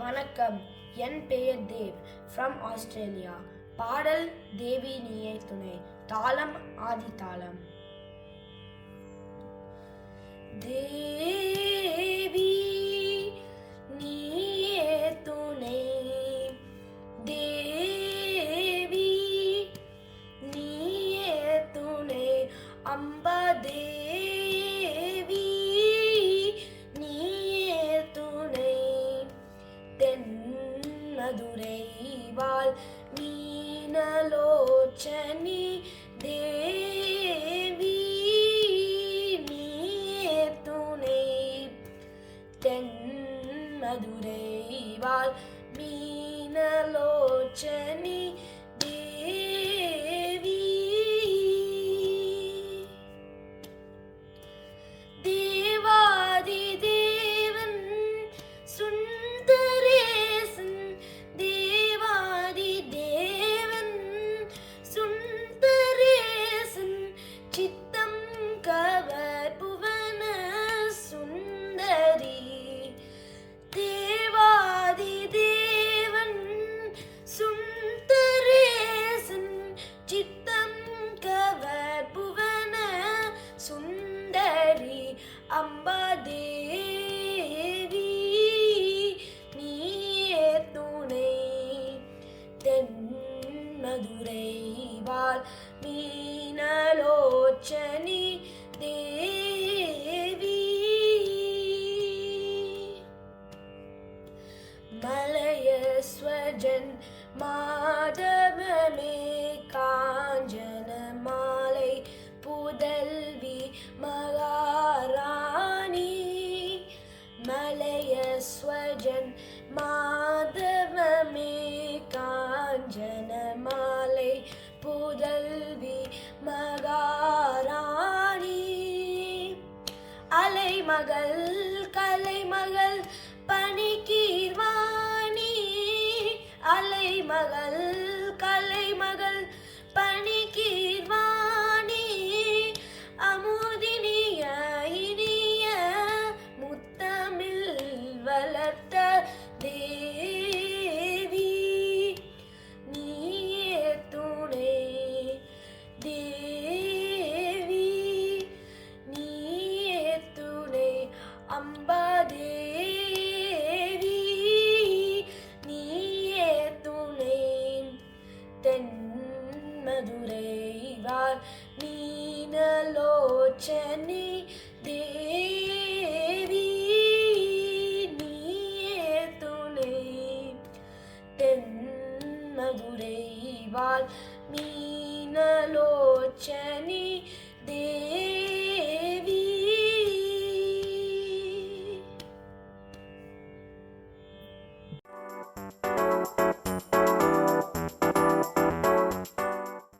வணக்கம். என் பெயர் Dev. From Australia பாடல் தேவி நீயே துணை. தாளம் ஆதி தாளம். தேவி நீயே துணை. தேவி நீயே துணை. அம்பா தேவி வாழ் மீனலோச்சனி தேவி நீயே துணை. தென் மதுரை வாழ் அம்பா தேவி நீயே துணை. தென் மதுரை வாழ் மீனலோச்சனி தேவி. மலயஸ்வஜன் மாதவமே கா ஜனமாலை புதல்வி மகாராணி. அலைமகள் கலைமகள் பணிக்கீர்வாணி அலைமகள் கலைமகள் பணிக்கீர்வாணி அமுதினிய இனிய முத்தமிழ் வளர்த்த தே மதுரை நீனலோச்சனி தேவி நீயே துணை தென் மதுரை மீனலோச்சனி